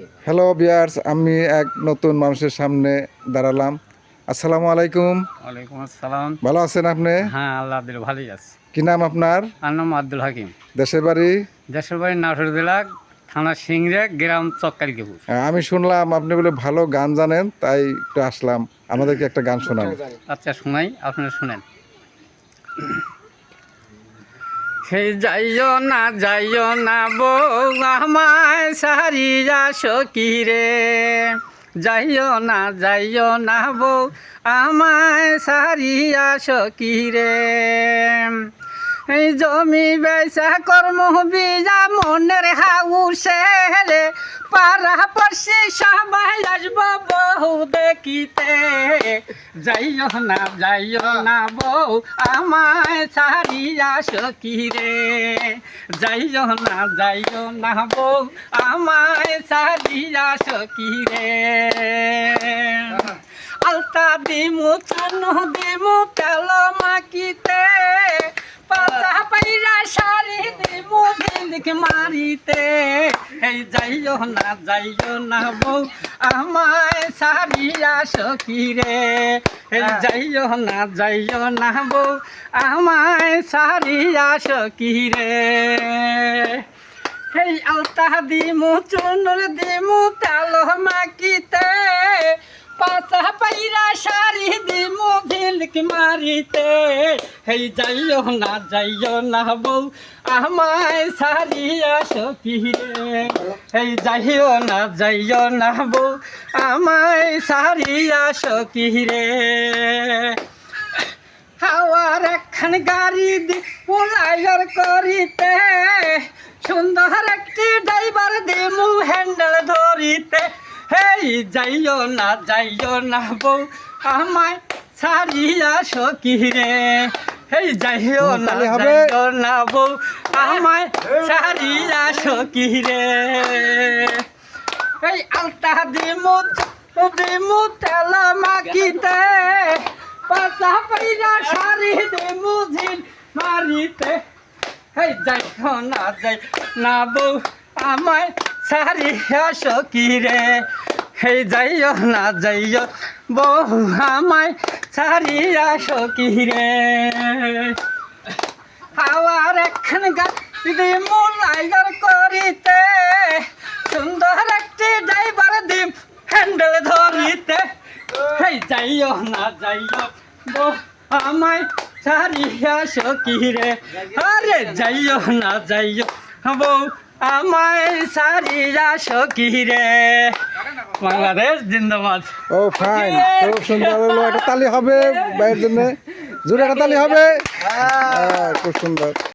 Hello বিয়ার্স আমি এক নতুন মানুষের সামনে দাঁড়ালাম। আসসালামু আলাইকুম। ওয়ালাইকুম আসসালাম। ভালো আছেন আপনি? হ্যাঁ আল্লাহ দিল ভালোই আছে। কি নাম আপনার? আমার নাম আব্দুল হাকিম। দেশের বাড়ি? দেশের বাড়ি নাটোর জেলা থানা সিংড়ে গ্রাম চক্কারিকেপুর। আহ, আমি শুনলাম আপনি বলে ভালো গান জানেন তাই একটু আসলাম। আমাদেরকে একটা গান শোনান। আচ্ছা শোনাই আপনারা শুনেন। যাইও না যাইও না বউ, আমায় সারিয়া সখী রে যাইও না যাইও না বউ, আমায় সারিয়া সখী রে এই জমি বেসা কর্ম বিজা মনের হাউসে রে পাড়া পড়শি সবাই আসব বহু দেখিতে। যাইও না যাইও না বউ, আমায় সারিয়া সখী রে? যাইও না যাইও না বউ, আমায় সারিয়া সখী রে? আলতা দিমু, চানো দিমু তেল মাকিতে পাতা পাইরা শাড়ি দিমু দিলিক মারিতে। এই যাইও না যাইও না বউ, আমায় সারিয়া সখিরে এই যাইও না যাইও না বউ আমায় সারিয়া সখিরে রে। সেই আলতা দিমু চুনুর দিমু তাল মাকিতে পাতা পাইরা শাড়ি দিমু ঝিলক মারিতে। হেই, যাইও না যাইও না বউ, আমায় সারিয়া সখী রে হেই, যাইও না যাইও না বউ, আমায় সারিয়া সখী রে হাওয়ার একখান গাড়ি পুলাইয়ার করিতে। সুন্দর একটি ড্রাইভার দিমু হ্যান্ডেল ধরিতে। হেই, যাইও না যাইও না বউ, আমায় সারিয়া সখী রে হেই যাইও না? যাইও না বউ আমায় সারিয়া সখী রে এই আলতা দিমু দিমু তেলা মাকিতে পাতা পাইরা শাড়ি দিমু ঝিল মারিতে। এই যাই না যাই না বউ আমায় সারি আসো কি রে এই যাইও না যাইও বউ আমায় সারি আসো কি রে। হাওয়ার একখান গাড়ি মুলাইয়ার করিতে, সুন্দর একটি ড্রাইভার দিম হ্যান্ডেল ধরিতে। হেই, যাইও না, যাইও। বো আমায় সারিয়া সখী রে। আরে, যাইও না, যাইও। বউ আমায় সারিয়া সকিরে রে। বাংলাদেশ জিন্দাবাদ। ও ফাইন খুব সুন্দর হলো একটা তালি হবে বাইরের জন্য। জোরে একটা তালি হবে। হ্যাঁ, খুব সুন্দর।